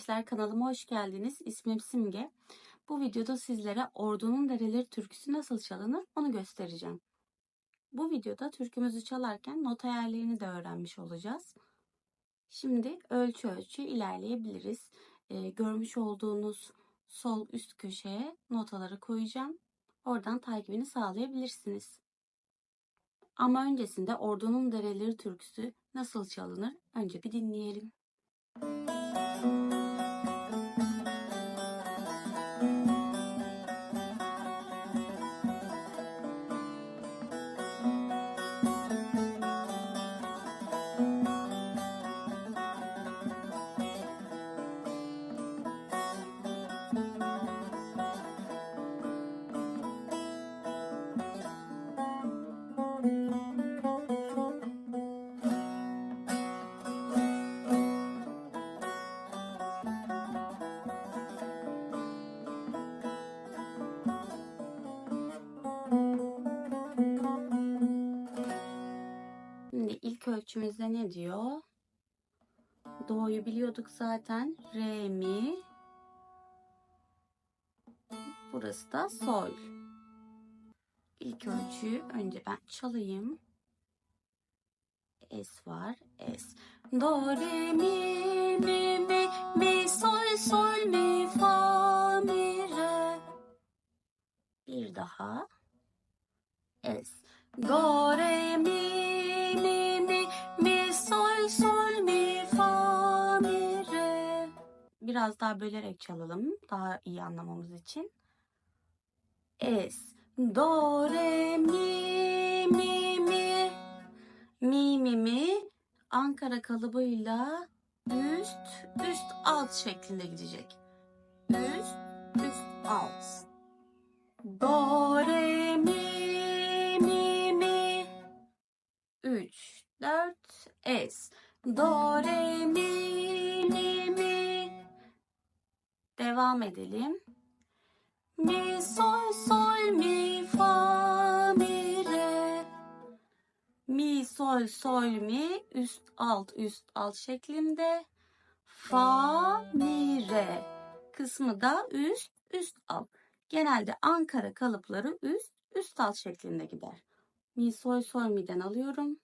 arkadaşlar kanalıma hoş geldiniz. İsmim Simge. Bu videoda sizlere Ordu'nun Dereleri türküsü nasıl çalınır onu göstereceğim. Bu videoda türkümüzü çalarken nota yerlerini de öğrenmiş olacağız. Şimdi ölçü ölçü ilerleyebiliriz. Ee, görmüş olduğunuz sol üst köşeye notaları koyacağım. Oradan takibini sağlayabilirsiniz. Ama öncesinde Ordu'nun Dereleri türküsü nasıl çalınır önce bir dinleyelim. Şimdi ilk ölçümüzde ne diyor? Do'yu biliyorduk zaten. Re, mi. Burası da sol. İlk ölçüyü önce ben çalayım. Es var. Es. Do, re, mi, mi, mi, mi, sol, sol, mi, fa, mi, re. Bir daha. Es. Do, re, Biraz daha bölerek çalalım. Daha iyi anlamamız için. Es, do, re, mi, mi, mi. Mi, mi, mi. Ankara kalıbıyla üst, üst, alt şeklinde gidecek. Üst, üst, alt. Do, re, mi, mi, mi. 3, 4, es. Do, re, mi, mi. Devam edelim. Mi, sol, sol, mi, fa, mi, re. Mi, sol, sol, mi. Üst, alt, üst, alt şeklinde. Fa, mi, re. Kısmı da üst, üst, alt. Genelde Ankara kalıpları üst, üst alt şeklinde gider. Mi, sol, sol, mi'den alıyorum.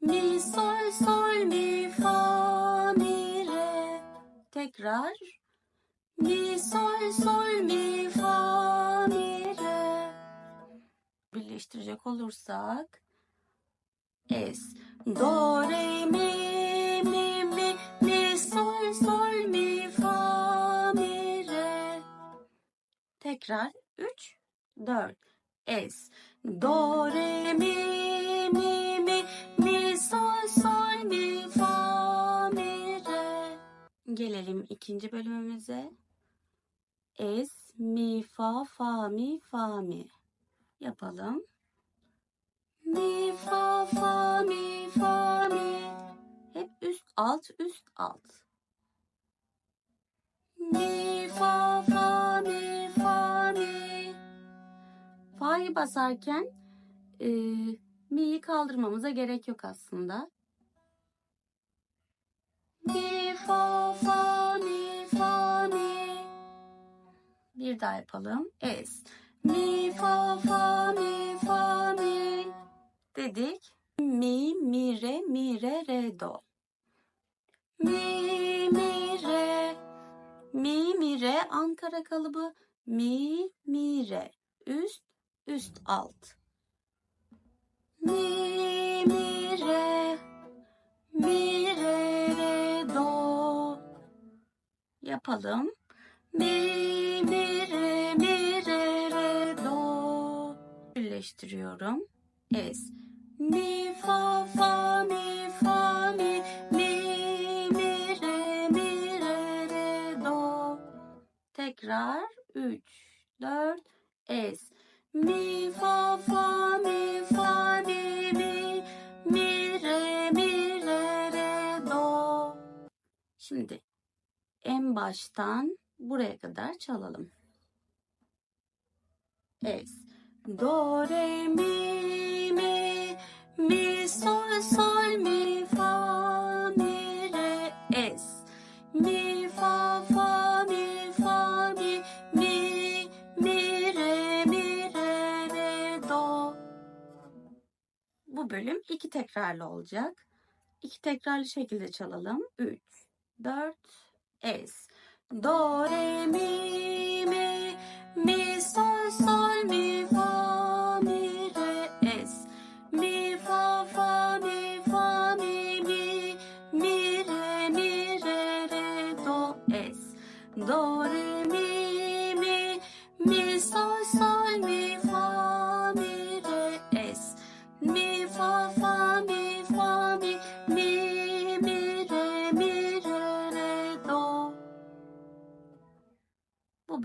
Mi, sol, sol, mi, fa, mi, re. Tekrar. Mi, sol, sol, mi, fa, mi, re. Birleştirecek olursak. Es. Do, re, mi, mi, mi, mi, sol, sol, mi, fa, mi, re. Tekrar 3, 4. Es. Do, re, mi, mi, mi, mi, sol, sol, mi, fa, mi, re. Gelelim ikinci bölümümüze. Es, mi, fa, fa, mi, fa, mi. Yapalım. Mi, fa, fa, mi, fa, mi. Hep üst, alt, üst, alt. Mi, fa, fa, mi, fa, mi. Fa'yı basarken e, mi'yi kaldırmamıza gerek yok aslında. Mi, fa, fa, mi, fa. Bir daha yapalım. Es. Mi, fa, fa, mi, fa, mi. Dedik. Mi, mi, re, mi, re, re, do. Mi, mi, re. Mi, mi, re. Ankara kalıbı. Mi, mi, re. Üst, üst, alt. Mi, mi, re. Mi, re, re, do. Yapalım. Mi, mi, re, mi, re, re, do. Birleştiriyorum. Es. Mi, fa, fa, mi, fa, mi, mi, mi, re, mi, re, re, do. Tekrar 3, 4, es. Mi, fa, fa, mi, fa, mi, mi, mi, re, mi, re, re, do. Şimdi en baştan buraya kadar çalalım. Es. Do, re, mi, mi, mi, sol, sol, mi, fa, mi, re, es. Mi, fa, fa, mi, fa, mi, mi, mi, re, mi, re, re, do. Bu bölüm iki tekrarlı olacak. İki tekrarlı şekilde çalalım. 3, 4, es. Do, re, mi, mi,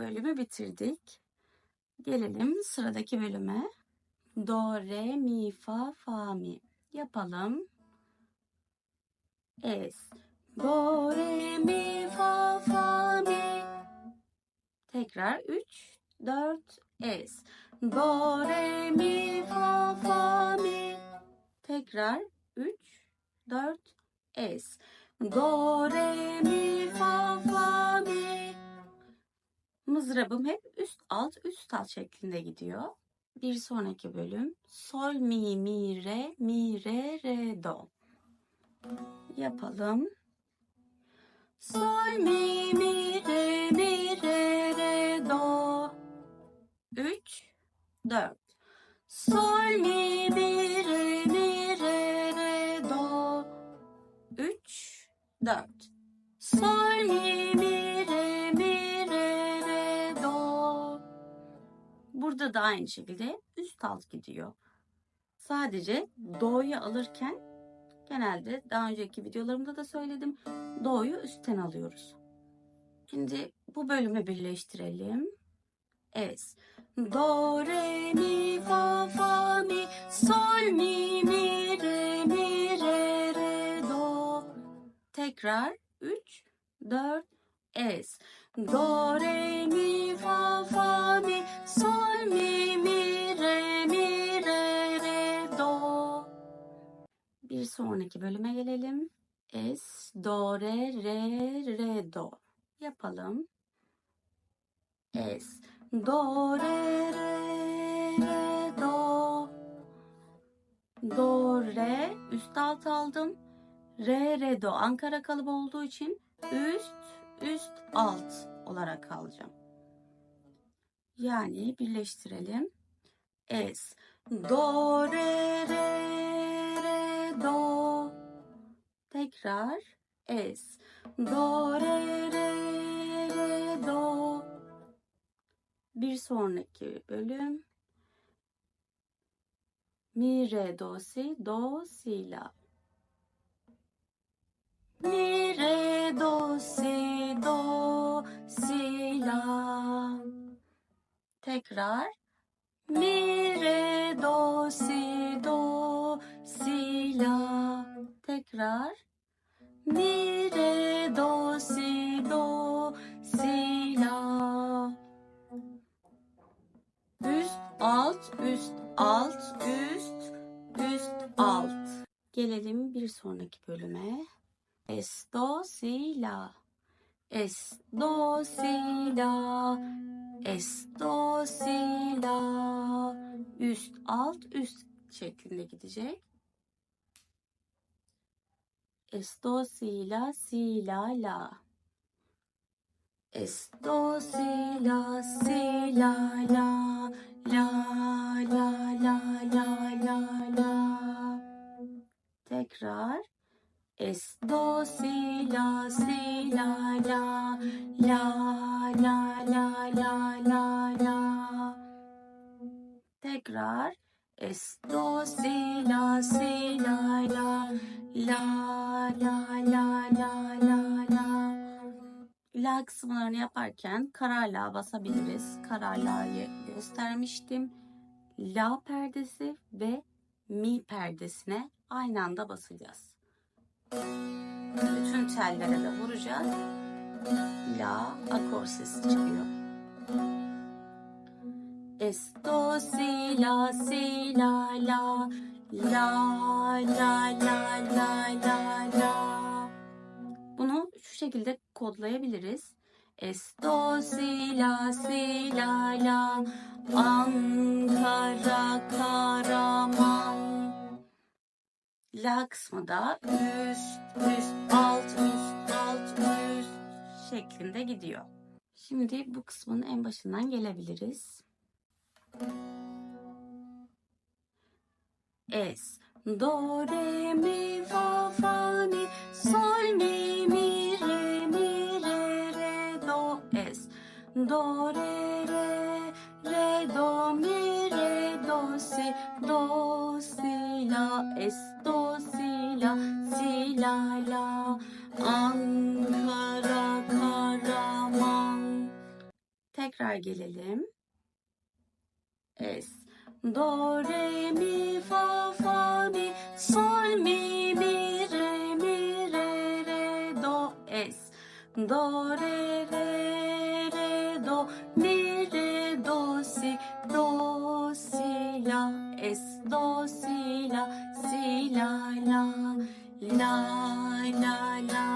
bölümü bitirdik. Gelelim sıradaki bölüme. Do, re, mi, fa, fa, mi. Yapalım. Es. Do, re, mi, fa, fa, mi. Tekrar 3, 4, es. Do, re, mi, fa, fa, mi. Tekrar 3, 4, es. Do, re, mi, fa, fa, mi. Mızrabım hep üst alt üst alt şeklinde gidiyor. Bir sonraki bölüm sol mi mi re mi re re do. Yapalım. Sol mi mi re mi re re do. 3 4 Sol mi mi re mi re re do. 3 4 Sol mi mi Burada da aynı şekilde üst alt gidiyor. Sadece do'yu alırken genelde daha önceki videolarımda da söyledim. Do'yu üstten alıyoruz. Şimdi bu bölümü birleştirelim. Es. Do, re, mi, fa, fa, mi, sol, mi, mi, re, mi, re, re, do. Tekrar 3, 4, es. Do, re, mi, fa, fa, mi, sol, mi, mi, re, mi, re, re, do. Bir sonraki bölüme gelelim. Es, do, re, re, re, do. Yapalım. Es, do, re, re, re, do. Do, re, üst alt aldım. Re, re, do. Ankara kalıbı olduğu için üst, üst, alt olarak alacağım. Yani birleştirelim. Es, do, re, re, re, do. Tekrar es, do, re, re, re, do. Bir sonraki bölüm mi, re, do, si, do, si, la. Mi, re, do, si, do, si, la. Tekrar. Mi, re, do, si, do, si, la. Tekrar. Mi, re, do, si, do, si, la. Üst, alt, üst, alt, üst, üst, alt. Gelelim bir sonraki bölüme. Es, do, si, la. Es, do, si, la. Es, do, si, la. Üst, alt, üst şeklinde gidecek. Es, do, si, la, si, la, la. Es, do, si, la, si, la, la. La, la, la, la, la, la. Tekrar. Es, do, si, la, si, la, la. La, la, la, la, la, la. Tekrar. Es, do, si, la, si, la, la. La, la, la, la, la, la. La kısımlarını yaparken karar la basabiliriz. Karar la'yı göstermiştim. La perdesi ve mi perdesine aynı anda basacağız. Bütün tellere de vuracağız. La akor sesi çıkıyor. Es, do, si, la, si, la, la. La, la, la, la, la, la. Bunu şu şekilde kodlayabiliriz. Es, do, si, la, si, la, la. Ankara, Karaman. La kısmı da üst, üst, alt, üst, alt, üst şeklinde gidiyor. Şimdi bu kısmın en başından gelebiliriz. Es, do, re, mi, fa, fa, mi, Gelelim. Es. Do, re, mi, fa, fa, mi, sol, mi, mi, re, mi, re, re, do, es. Do, re, re, re, do, mi, re, do, si, do, si, la, es, do, si, la, si, la, la, la, la, la,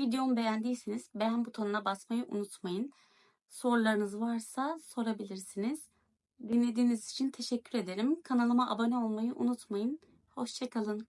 Videomu beğendiyseniz beğen butonuna basmayı unutmayın. Sorularınız varsa sorabilirsiniz. Dinlediğiniz için teşekkür ederim. Kanalıma abone olmayı unutmayın. Hoşçakalın.